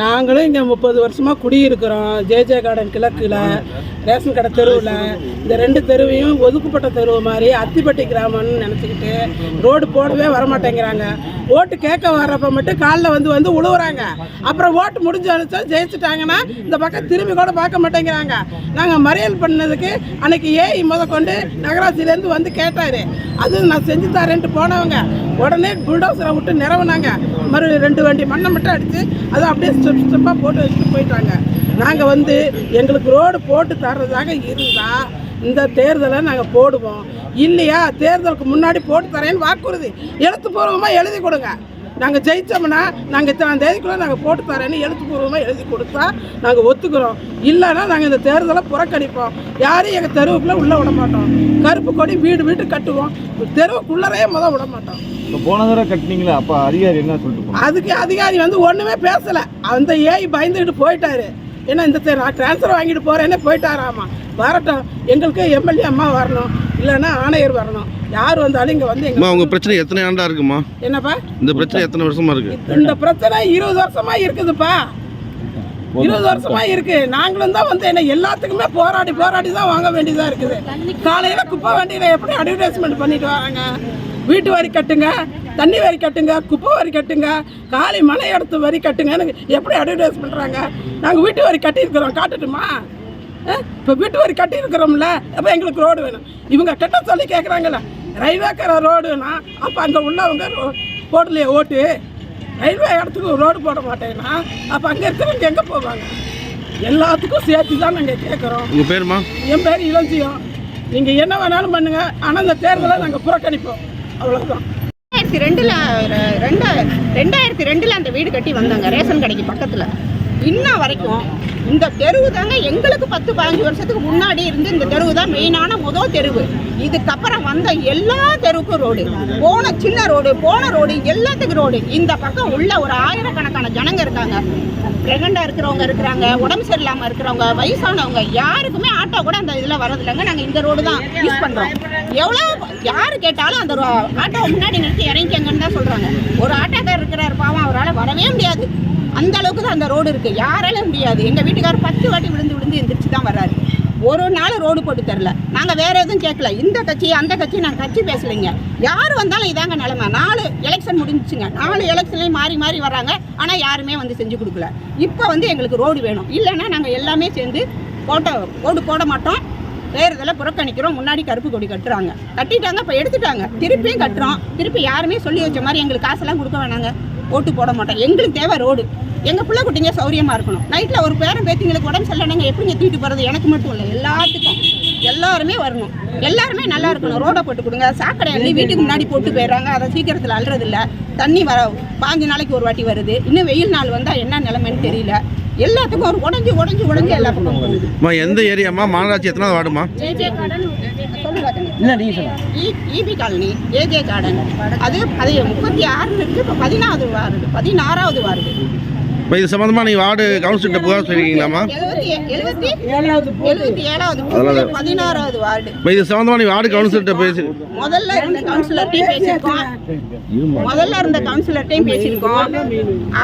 நாங்களும் இங்கே முப்பது வருஷமாக குடியிருக்கிறோம். ஜேஜே கார்டன் கிழக்கில் ரேஷன் கடை தெருவில். இந்த ரெண்டு தெருவையும் ஒதுக்கப்பட்ட தெருவு மாதிரி அத்திப்பட்டி கிராமம்னு நினச்சிக்கிட்டு ரோடு போடவே வரமாட்டேங்கிறாங்க. ஓட்டு கேட்க வர்றப்ப மட்டும் காலில் வந்து வந்து உழுவுறாங்க. அப்புறம் ஓட்டு முடிஞ்ச அனுப்பிச்சா ஜெயிச்சுட்டாங்கன்னா இந்த பக்கம் திரும்பி கூட பார்க்க மாட்டேங்கிறாங்க. நாங்கள் மறியல் பண்ணதுக்கு அன்னைக்கு ஏஐ முத கொண்டு நகராட்சியிலேருந்து வந்து கேட்டார். அது நான் செஞ்சு தரேன்ட்டு போனவங்க. உடனே புல்டோசரை விட்டு நிறவுனாங்க மறு ரெண்டு வண்டி மண்ணை மட்டும் அடித்து அதை அப்படியே ஸ்டெப் ஸ்டெப்பாக போட்டு வச்சுட்டு போயிட்டாங்க. நாங்கள் வந்து எங்களுக்கு ரோடு போட்டு தர்றதாக இருந்தால் இந்த தேர்தலை நாங்கள் போடுவோம். இல்லையா? தேர்தலுக்கு முன்னாடி போட்டு தரேன்னு வாக்குறுதி. எழுத்துப்பூர்வமாக எழுதி கொடுங்க. நாங்கள் ஜெயித்தோம்னா நாங்கள் இத்தனை தேதிக்குள்ளே நாங்கள் போட்டு தரேன்னு எழுத்துப்பூர்வமாக எழுதி கொடுத்தா நாங்கள் ஒத்துக்கிறோம். இல்லைன்னா நாங்கள் இந்த தேர்தலை புறக்கணிப்போம். யாரையும் எங்கள் தெருவுக்குள்ளே உள்ளே விட மாட்டோம். கருப்பு கொடி வீடு வீட்டு கட்டுவோம். தெருவுக்குள்ளரையே முத விட மாட்டோம். போன தடவை கட்டினீங்களா அப்போ அதிகாரி என்ன சொல்லிட்டு? அதுக்கு அதிகாரி வந்து ஒன்றுமே பேசலை. அந்த ஏஐ பயந்துக்கிட்டு போயிட்டாரு. ஏன்னா இந்த தெரு நான் ட்ரான்ஸ்ஃபர் வாங்கிட்டு போகிறேன்னே போயிட்டாராமா. வரட்டும். எங்களுக்கு எம்எல்ஏ அம்மா வரணும். இல்லைன்னா ஆணையர் வரணும். யார் வந்தாலும் இங்கே வந்து எங்க உங்க பிரச்சனை எத்தனை ஆண்டா இருக்குமா? என்னப்பா? இந்த பிரச்சனை எத்தனை வருஷமா இருக்கு? இந்த பிரச்சனை இருபது வருஷமா இருக்குதுப்பா. இருபது வருஷமா இருக்கு. நாங்களும் தான் வந்து என்ன எல்லாத்துக்குமே போராடி போராடி தான் வாங்க வேண்டியதா இருக்குது. காலையில குப்பை வண்டியில எப்படி அட்வர்டைஸ்மெண்ட் பண்ணிட்டு வராங்க? வீட்டு வரி கட்டுங்க தண்ணி வரி கட்டுங்க குப்பை வரி கட்டுங்க காலி மலை இடத்து வரி கட்டுங்கன்னு எப்படி அட்வர்டைஸ் பண்றாங்க? நாங்க வீட்டு வரி கட்டியிருக்கிறோம். காட்டட்டுமா? இப்போ வீட்டு வரி கட்டியிருக்கிறோம்ல அப்போ எங்களுக்கு ரோடு வேணும். இவங்க கட்ட சொல்லி கேட்குறாங்கல்ல ரயில்வேக்கர ரோடுனா அப்போ அங்கே உள்ளவங்க ரோ போடலையே ஓட்டு ரயில்வே இடத்துக்கு ரோடு போட மாட்டேன்னா அப்போ அங்கே இருக்கிறவங்க எங்கே போவாங்க? எல்லாத்துக்கும் சேர்த்து தான் நாங்கள் கேட்குறோம் உங்க பேருமா? என் பேர் இளஞ்சியம் நீங்கள் என்ன வேணாலும் பண்ணுங்க ஆனால் இந்த தேர்தலை நாங்கள் புறக்கணிப்போம். அவ்வளோதான் ரெண்டாயிரத்தி ரெண்டுல ரெண்டாயிரத்தி ரெண்டுல அந்த வீடு கட்டி வந்தாங்க ரேஷன் கடைக்கு பக்கத்துல. இன்ன வரைக்கும் இந்த தெருவு தாங்க எங்களுக்கு பத்து பதினஞ்சு வருஷத்துக்கு முன்னாடி இருந்து இந்த தெருவு தான் மெயினான முதல் தெருவு. இதுக்கப்புறம் வந்த எல்லா தெருவுக்கும் ரோடு போன சின்ன ரோடு போன ரோடு எல்லாத்துக்கும் ரோடு இந்த பக்கம் உள்ள ஒரு ஆயிரக்கணக்கான ஜனங்க இருக்காங்க. பிரெகண்டாக இருக்கிறவங்க இருக்கிறாங்க உடம்பு சரியில்லாம இருக்கிறவங்க வயசானவங்க யாருக்குமே ஆட்டோ கூட அந்த இதில் வரதில்லைங்க நாங்கள் இந்த ரோடு தான் யூஸ் பண்ணுறோம் எவ்வளோ யார் கேட்டாலும் அந்த ரோ- ஆட்டோ முன்னாடி நிறுத்தி இறங்கிக்கங்கன்னு தான் சொல்கிறாங்க ஒரு ஆட்டோக்கார் இருக்கிறார் பாவம் அவரால் வரவே முடியாது. அந்த அளவுக்கு தான் அந்த ரோடு இருக்குது யாராலும் முடியாது. எங்கள் வீட்டுக்காரர் பத்து வாட்டி விழுந்து விழுந்து எந்திரிச்சு தான் வர்றாரு. ஒரு நாள் ரோடு போட்டு தரல. நாங்கள் வேறு எதுவும் கேட்கல இந்த கட்சி அந்த கட்சி நாங்கள் கட்சி பேசலைங்க. யார் வந்தாலும் இதாங்க நிலமை. நாலு எலெக்ஷன் முடிஞ்சுச்சுங்க. நாலு எலெக்ஷன்லேயும் மாறி மாறி வர்றாங்க. ஆனால் யாருமே வந்து செஞ்சு கொடுக்கல. இப்போ வந்து எங்களுக்கு ரோடு வேணும். இல்லைன்னா நாங்கள் எல்லாமே சேர்ந்து போட்டோ ரோடு போட மாட்டோம். தேர்தலை புறக்கணிக்கிறோம் முன்னாடி கருப்பு கொடி கட்டுறாங்க. கட்டிட்டாங்க இப்போ எடுத்துட்டாங்க. திருப்பியும் கட்டுறோம். திருப்பி யாருமே சொல்லி வச்ச மாதிரி எங்களுக்கு காசெல்லாம் கொடுக்க வேணாங்க. ஓட்டு போட மாட்டோம். எங்களுக்கு தேவை ரோடு. எங்கள் பிள்ளை குட்டிங்க சௌரியமாக இருக்கணும். நைட்டில் ஒரு பேரன் பேத்திங்களுக்கு உடம்பு சரியில்லைங்க எப்படிங்க தூக்கிட்டு போகிறது எனக்கு மட்டும் இல்லை எல்லாத்துக்கும். எல்லாருமே வரணும். எல்லாருமே நல்லா இருக்கணும். ரோடை போட்டு கொடுங்க. சாக்கடை அள்ளி வீட்டுக்கு முன்னாடி போட்டு போயிடுறாங்க. அதை சீக்கிரத்தில் அல்றது இல்ல தண்ணி வர பாஞ்சு நாளைக்கு ஒரு வாட்டி வருது. இன்னும் வெயில் நாள் வந்தால் என்ன நிலைமைன்னு தெரியல. எல்லாத்துக்கும் ஒரு உடஞ்சி உடஞ்சி உடஞ்சி எல்லா பக்கம் எந்த ஏரியாம்மா? மாநகராட்சி எத்தனாவது வார்டுமா இபி காலனி ஏஜே கார்டன். அது அது முப்பத்தி இருக்கு. இப்போ பதினாவது வார்டு பதினாறாவது வார்டு. இப்போ இது சம்மந்தமா நீ வார்டு கவுன்சிலர்கிட்ட புகார் ஏழாவது அதெல்லாம் பதினாறாவது வார்டு. இப்போ இது சம்மந்தமா நீ வார்டு கவுன்சிலர்கிட்ட பேசி. முதல்ல இருந்த கவுன்சிலர்ட்டையும் பேசியிருக்கோம். முதல்ல இருந்த கவுன்சிலர்ட்டையும் பேசியிருக்கோம்.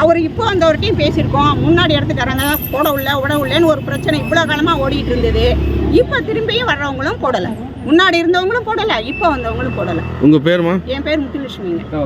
அவர் இப்போ வந்தவர்கிட்டையும் பேசியிருக்கோம். முன்னாடி இடத்துக்காரங்க போட உள்ள உட உள்ளேன்னு ஒரு பிரச்சனை இவ்வளோ காலமாக ஓடிட்டு இருந்தது. இப்போ திரும்பியும் வர்றவங்களும் போடலை. முன்னாடி இருந்தவங்களும் போடலை இப்போ வந்தவங்களும் போடலை. உங்க பேருமா? என் பேர் முத்துலட்சுமிங்க.